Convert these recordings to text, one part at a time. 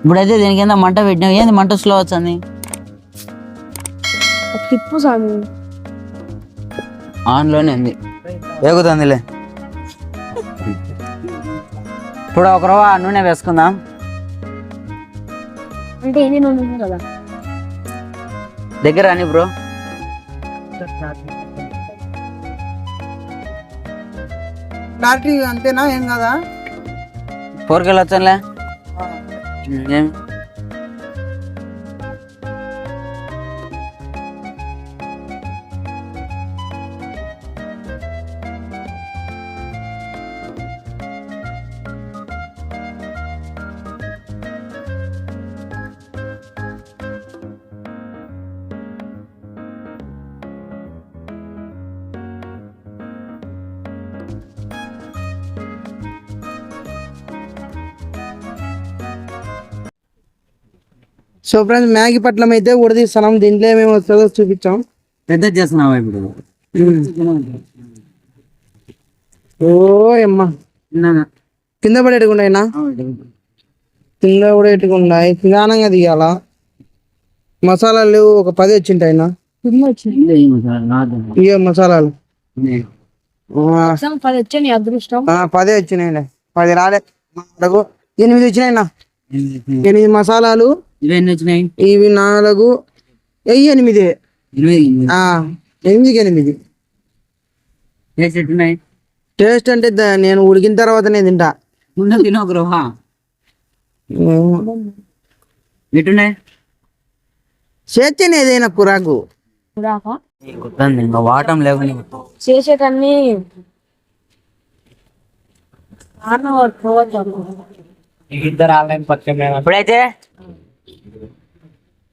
ఇప్పుడైతే దీనికి కింద మంట పెట్టినావు. ఏంది మంట స్లో వచ్చింది తిప్పు స్వామి ఆన్లోనే ఉంది. వేగుతుందిలే ఇప్పుడు ఒక రవ్వ నూనె వేసుకుందాం. అంటే ఎన్ని నూనె ఉంది కదా? దగ్గర అని బ్రో. అంతేనా? ఏం కదా? ఫోర్కెళ్ళి వచ్చానులే. ఏం సో ఫ్రెండ్స్ మ్యాగీ పట్లం అయితే ఉడదీస్తున్నాం దీంట్లో ఏమేమి వస్తుందో చూపించాం. పెద్ద చేస్తున్నావా ఇప్పుడు? ఓ అమ్మ. కింద పడేయకుండా అయినా? కింద పడేయకుండా నిదానంగా తీయాలా? మసాలాలు ఒక పది వచ్చింటాయినా. ఇవే మసాలాలు. పది వచ్చే నీ అదృష్టం. ఆ, పదే రాలే. ఎనిమిది వచ్చినాయినా? ఎనిమిది మసాలాలు. ఇవి ఎన్ని వచ్చినాయి? ఇవి నాలుగు ఎనిమిది. ఎనిమిది. ఎనిమిది. టేస్ట్ ఎట్టున్నాయి టేస్ట్ అంటే నేను ఉడికిన తర్వాతనే తింటా. ముందు తిన రవ్వ. ఎట్టున్నాయి చేతేనే ఏదైనా కురాకు. వాటం చేసేటన్ని ఆర్న పోవచ్చు ఇప్పుడైతే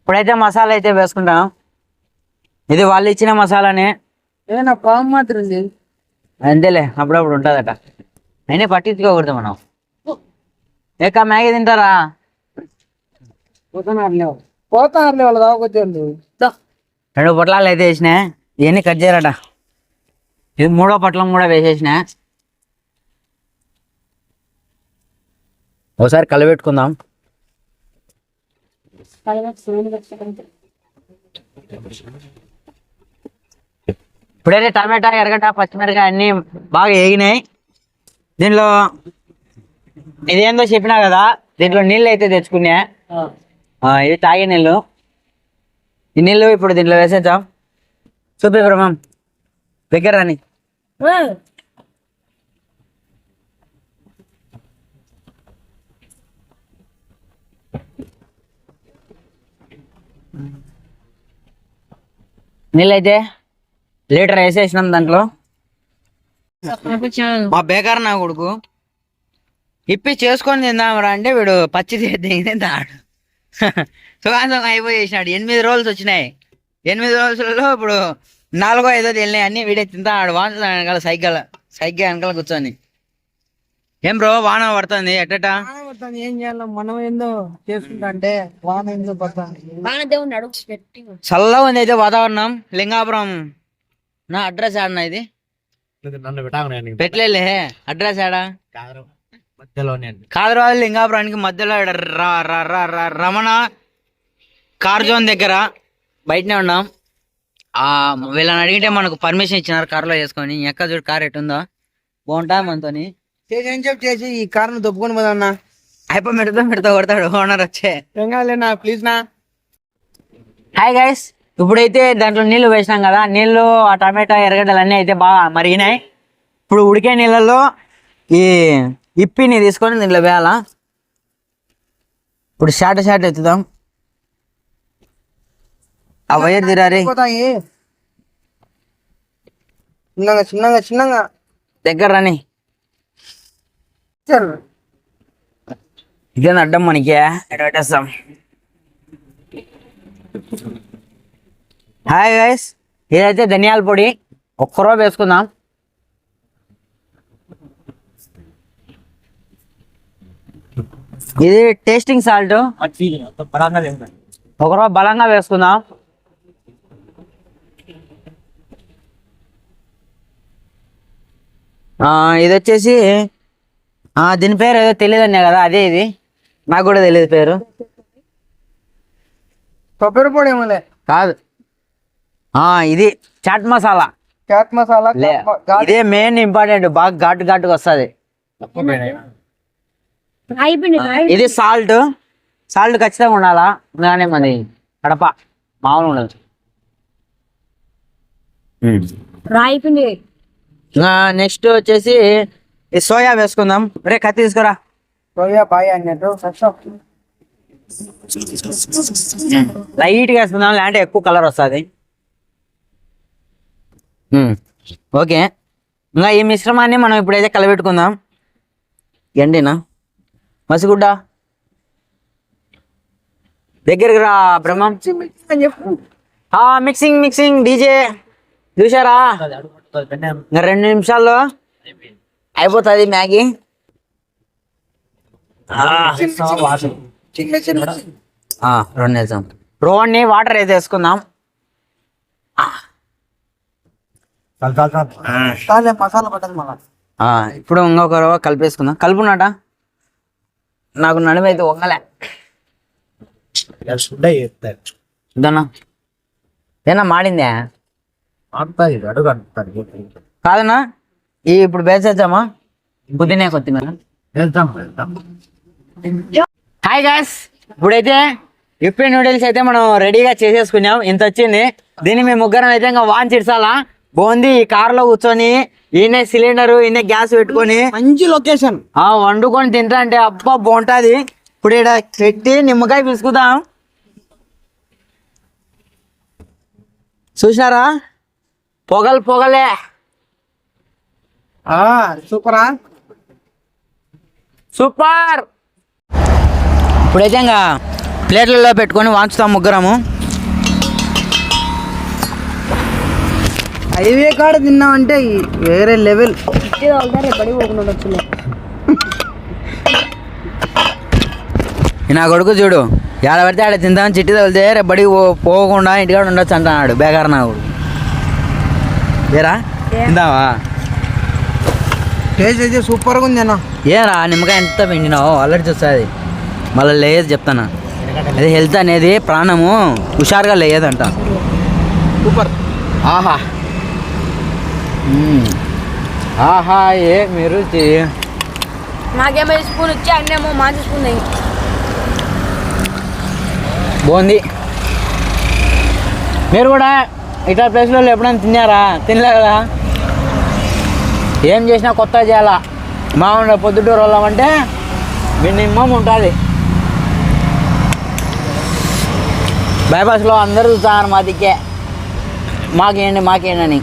ఇప్పుడైతే మసాలా అయితే వేసుకుంటాం. ఇది వాళ్ళు ఇచ్చిన మసాలానే. ఏదైనా పాము మాత్రం ఉంది. అంతేలే అప్పుడప్పుడు ఉంటుందట. అయినా పట్టించుకోకూడదు మనం. ఏక మ్యాగీ తింటారా? పోతున్నారులే వాళ్ళ దాకొచ్చారు రెండు పొట్లాలు అయితే వేసిన ఇవన్నీ కట్ చేయరట. ఇది మూడో పొట్లం కూడా వేసేసిన. ఒకసారి కలబెట్టుకుందాం. ఇప్పుడైతే టమాటా ఎరగట పచ్చిమిరకాయ అన్ని బాగా వేగినాయి దీనిలో ఇదేందో చెప్పినా కదా దీంట్లో నీళ్ళు అయితే తెచ్చుకున్నా. ఆ, ఇవి తాగే నీళ్ళు. ఈ నీళ్ళు ఇప్పుడు దీంట్లో వేసేద్దాం. చూపి బ్రహ్మం. దగ్గర రాని నీళ్ళైతే లీటర్ వేసేసినాం దాంట్లో. మా బేకార్ నా కొడుకు. ఇప్పి చేసుకొని తిందామరా అంటే వీడు పచ్చి తింటాడు. సుఖాంతం అయిపోయేసినాడు. ఎనిమిది రోజులు వచ్చినాయి. ఎనిమిది రోజులలో ఇప్పుడు నాలుగో ఐదో వెళ్ళినాయి అన్ని వీడే తింటాడు. వాంచుతాడు వెనకాల సైకిల్ సైకిల్ వెనకాల కూర్చొని. ఏం బ్రో వాన పడుతుంది ఎట్టట ఏం చేయాలి మనం ఏందో చేసుకుంటా అంటే వాన ఏందో పడతా వానదేవుని అడుగు పెట్టి చల్లగా ఉంది అయితే వాతావరణం లింగాపురం. నా అడ్రస్ ఆడనా ఇది? పెట్టలేలే అడ్రస్ ఆడా కాదరాజు లింగాపురానికి మధ్యలో ఈడ ర- ర- ర- ర- రమణ కార్ జోన్ దగ్గర. బయటనే ఉన్నాం. ఆ వీళ్ళని అడిగితే మనకు పర్మిషన్ ఇచ్చినారు కార్లో వేసుకొని. ఎక్క చూడు కార్ ఎట్టుందో. బాగుంటా మనతోని? చేసి ఏం చెప్పి చేసి ఈ కారును దొప్పుకొని పోదన్నా అయిపో మెడతో మెడతో కొడతాడు ఓనర్ వచ్చే. ఏం కాదులేనా ప్లీజ్ నా హాయ్ గైస్ ఇప్పుడైతే దాంట్లో నీళ్ళు వేసినాం కదా నీళ్ళు ఆ టమాటా ఎర్రగడ్డలు అన్నీ అయితే బాగా మరిగినాయి. ఇప్పుడు ఉడికే నీళ్ళల్లో ఈ ఇప్పిని తీసుకొని దీంట్లో వేయాలా? ఇప్పుడు షార్ట్ షార్ట్ ఎత్తుదాం. ఆ వైర్ తిరారి. చిన్నగా చిన్నగా చిన్నగా. దగ్గర రాని. ఇదే ఇదేనా అడ్డం మనకి? ఎక్కడ హాయ్ గైస్ ఇదైతే ధనియాల పొడి. ఒక్క రూప వేసుకుందాం. ఇది టేస్టింగ్ సాల్ట్ ఒక రూప బలంగా వేసుకుందాం. ఆ, ఇది వచ్చేసి దీని పేరు ఏదో తెలియదన్నా కదా అదే ఇది. నాకు కూడా తెలియదు పేరు. కొబ్బరి పొడి ఏమోలే కాదు. ఆ ఇది చాట్ మసాలా. చాట్ మసాలా ఇదే మెయిన్ ఇంపార్టెంట్ బాగా ఘాటు ఘాటుగా వస్తుంది. అయిపోయింది ఇది సాల్ట్. సాల్ట్ ఖచ్చితంగా ఉండాలా? కానీ మరి కడప. మామూలు ఉండదు. రాయిపిండి నెక్స్ట్ వచ్చేసి ఈ సోయా వేసుకుందాం. రే కత్తి తీసుకురా. సోయా బాయ్ అన్నట్టు. లైట్గా వేసుకుందాం లేదంటే ఎక్కువ కలర్ వస్తుంది. ఓకే. ఇంకా ఈ మిశ్రమాన్ని మనం ఇప్పుడైతే కలబెట్టుకుందాం. ఎండినా? మసిగుడ్డ. దగ్గరికి రా బ్రహ్మం. ఆ మిక్సింగ్ మిక్సింగ్ డీజే. చూసారా ఇంకా రెండు నిమిషాల్లో. అయిపోతుంది మ్యాగీ? ఆ, రెండు నిమిషం రోడ్ని వాటర్ అయితే వేసుకుందాం. ఇప్పుడు ఇంకొక రవ్వ కలిపేసుకుందాం. కలుపునాట? నాకు నడుము అయితే వంగలే ఇదన్నా ఏనా మాడిందే? కాదన్నా? ఈ ఇప్పుడు వేసేద్దామా పుదీనా కొత్తిమీర. వెళ్తాం వెళ్తాం హాయ్ గాస్ ఇప్పుడైతే ఇప్పి నూడిల్స్ అయితే మనం రెడీగా చేసేసుకున్నాం. ఇంత వచ్చింది. దీన్ని మేము ముగ్గురం అయితే ఇంకా వాన్ చిడ్సాలా బాగుంది ఈ కార్లో కూర్చొని ఈయన సిలిండర్ ఈయన గ్యాస్ పెట్టుకొని. మంచి లొకేషన్ ఆ వండుకొని తింటా అంటే అబ్బా బాగుంటది. ఇప్పుడు ఇక్కడ పెట్టి నిమ్మకాయ పిసుకుదాం. చూసినారా? పొగలు పొగలే. సూపరా సూపర్! ఇప్పుడైతే ఇంకా ప్లేట్లలో పెట్టుకొని వాంచుతాం ముగ్గురము. హైవే కాడ తిన్నామంటే వేరే లెవెల్. నా కొడుకు చూడు ఏడ పడితే ఆడ తిందామని చిట్టి తగిలితే రేపు బడికి పో- పోకుండా ఇంటికాడ ఉండొచ్చు అంటున్నాడు బేగారు నా కొడుకు. ఏరా తిందావా? టేస్ట్ అయితే సూపర్గా ఉంది అన్న. ఏరా నిమ్మకాయ ఎంత పిండినావు అల్లరి చూస్తుంది. మళ్ళీ లేదు చెప్తాను. అదే హెల్త్ అనేది ప్రాణము హుషారుగా లేదంట. సూపర్. ఆహా. ఆహా ఏ మీరు నాకేమో ఈ స్పూన్ ఇచ్చి అన్నేమో మంచి స్పూన్ బాగుంది మీరు కూడా ఇట్లా ప్లేస్లో ఎప్పుడైనా తిన్నారా? తినలే కదా ఏం చేసినా కొత్తగా చేయాలా? మామూలుగా పొద్దుటూరు వాళ్ళమంటే మినిమం ఉంటుంది. బైపాస్లో అందరూ చూస్తున్నారు మా దిక్కే మాకేంటి అని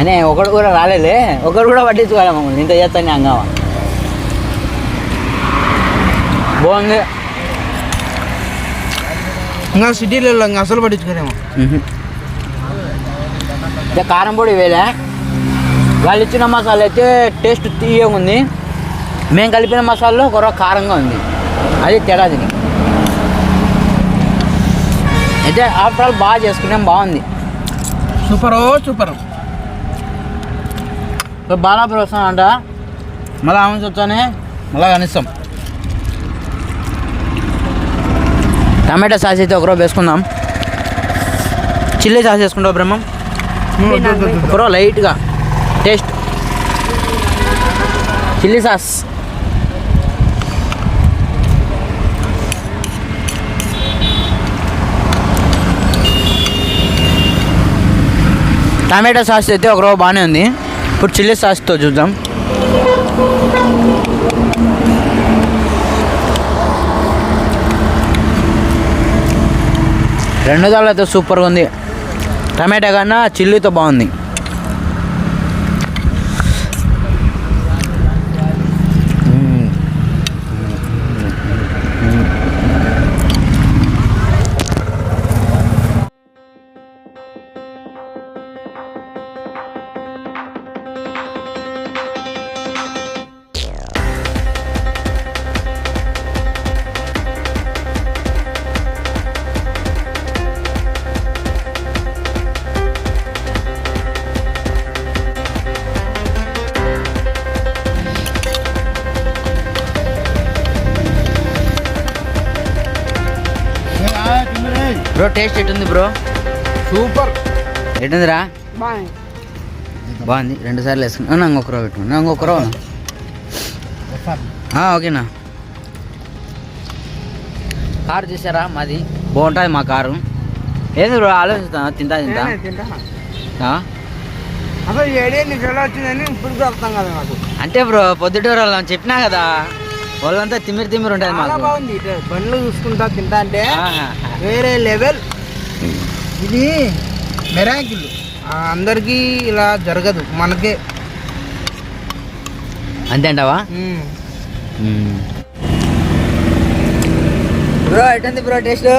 అనే ఒకడు కూడా రాలేలే ఒకడు కూడా పట్టించుకోవాలి మమ్మల్ని. ఇంత చేస్తాను హంగామా బాగుంది ఇంకా సిటీలలో ఇంకా అసలు. ఇక కారం పొడి వేలే వాళ్ళు ఇచ్చిన మసాలా అయితే టేస్ట్ తీయగా ఉంది. మేము కలిపిన మసాలాలో కొర కారంగా ఉంది. అది తేడా దీనికి. అయితే ఆఫ్టర్ ఆల్ బాగా చేసుకున్నాం బాగుంది. Super super. బాలాపూర్ వస్తానంట మళ్ళీ ఆమె వచ్చానే మళ్ళీ కనిస్తాం. టమాటా సాస్ అయితే ఒకరో వేసుకుందాం. చిల్లీ సాస్ వేసుకుంటావు బ్రహ్మం? ఒకరో లైట్గా. Taste. Chilli sauce. Tomato sauce అయితే ఒకరో బాగానే ఉంది. ఇప్పుడు చిల్లీ సాస్తో చూద్దాం. రెండు దాళ్ళు అయితే సూపర్గా ఉంది. టమాటా కన్నా చిల్లీతో బాగుంది. టేస్ట్ ఎట్టుంది బ్రో? సూపర్. ఎట్టుందిరా? బాగుంది బాగుంది. రెండు సార్లు వేసుకున్నా. ఇంకొక రో పెట్టుకున్నా ఇంకొక రో ఆ, ఓకేనా. కారు చూసారా మాది? బాగుంటుంది మా కారు. ఏంది బ్రో ఆలోచిస్తా తింటా తింటా? అసలు ఏడే నీకు ఎలా వచ్చిందని ఇప్పుడు అర్థం కదా నాకు అంటే బ్రో పొద్దుటూరు వాళ్ళని చెప్పినా కదా. వాళ్ళంతా తిమ్మిరి తిమ్మిరి ఉంటుంది చాలా మాకు. బాగుంది. ఇటు బండ్లు చూసుకుంటా తింటా అంటే ఆహా. వేరే లెవెల్. ఇది మెరాకిల్. అందరికీ ఇలా జరగదు. మనకే. అంతే అంటావా? మ్మ్. బ్రో ఎట్టుంది బ్రో టేస్ట్?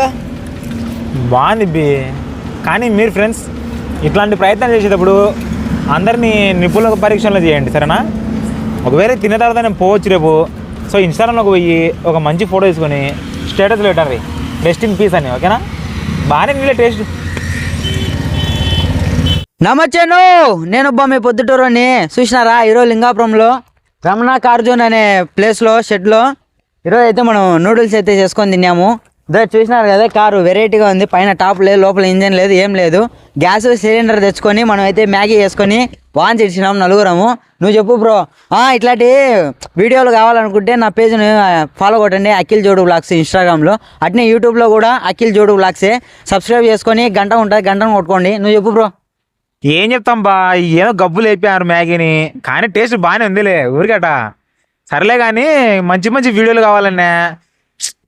బాగుంది బి. కానీ మీరు ఫ్రెండ్స్ ఇట్లాంటి ప్రయత్నం చేసేటప్పుడు అందరినీ నిపుణుల పరీక్షలు చేయండి సరేనా? ఒకవేళ తిన్న తర్వాత నేను పోవచ్చు రేపు. సో ఇన్స్టాగ్రామ్లోకి పోయి ఒక మంచి ఫోటో తీసుకొని స్టేటస్లో పెట్టండి రెస్ట్ ఇన్ పీస్ అని ఓకేనా? బాగానే నీళ్ళ టేస్ట్ నమచ్చాను నేను మీ పొద్దుటూరుని. చూసినారా ఈరోజు లింగాపురంలో? రమణ కార్జున్ అనే ప్లేస్లో షెడ్లో ఈరోజు అయితే మనం నూడిల్స్ అయితే చేసుకొని తిన్నాము. ఇదే చూసినారు కదా కారు వెరైటీగా ఉంది. పైన టాప్ లేదు లోపల ఇంజన్ లేదు ఏం లేదు. గ్యాస్ సిలిండర్ తెచ్చుకొని మనం అయితే మ్యాగీ చేసుకొని వాన్ చేసినాం నలుగురము. నువ్వు చెప్పు బ్రో. ఇట్లాంటి వీడియోలు కావాలనుకుంటే నా పేజ్ని ఫాలో కొట్టండి. అఖిల్ జోడు బ్లాగ్స్ ఇన్స్టాగ్రామ్లో అట్నే యూట్యూబ్లో కూడా అఖిల్ జోడు బ్లాగ్సే. సబ్స్క్రైబ్ చేసుకొని గంట ఉంటుంది గంటను కొట్టుకోండి. నువ్వు చెప్పు బ్రో. ఏం చెప్తాం బా ఏదో గబ్బులు అయిపోయారు మ్యాగీని. కానీ టేస్ట్ బాగానే ఉందిలే ఊరికట. సర్లే కానీ మంచి మంచి వీడియోలు కావాలన్నా.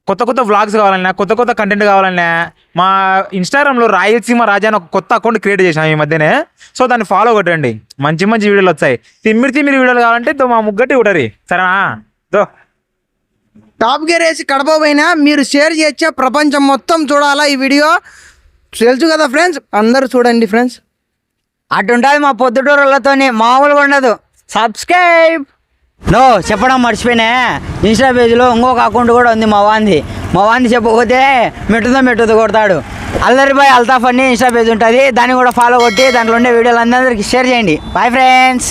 కొత్త కొత్త వ్లాగ్స్ కావాలన్నా కొత్త కొత్త కంటెంట్ కావాలన్నా మా ఇన్స్టాగ్రామ్లో రాయలసీమ రాజా అని ఒక కొత్త అకౌంట్ క్రియేట్ చేసాం ఈ మధ్యనే. సో దాన్ని ఫాలో కొట్టండి. మంచి మంచి వీడియోలు వచ్చాయి తిమ్మిడి తిమ్మిరి వీడియోలు కావాలంటే మా ముగ్గట్టి కొట్టరి. సరేనా? దో. టాప్ గేర్ వేసి కడప పోయినా మీరు షేర్ చేయొచ్చా ప్రపంచం మొత్తం చూడాలా ఈ వీడియో? తెలుసు కదా ఫ్రెండ్స్? అందరూ చూడండి ఫ్రెండ్స్. అటుంటుంది మా పొద్దుటూరులతోనే మామూలుగా ఉండదు. సబ్స్క్రైబ్! నో చెప్పడం మర్చిపోయినా. ఇన్స్టా పేజ్లో ఇంకొక అకౌంట్ కూడా ఉంది మా వాంది. మా వాంది చెప్పకపోతే మెట్టుతో మెట్టుతో కొడతాడు. అల్లరి బాయ్ అల్తాఫ్ అని ఇన్స్టా పేజ్ ఉంటుంది. దాన్ని కూడా ఫాలో కొట్టి దాంట్లో ఉండే వీడియోలు అందరికీ షేర్ చేయండి. Bye friends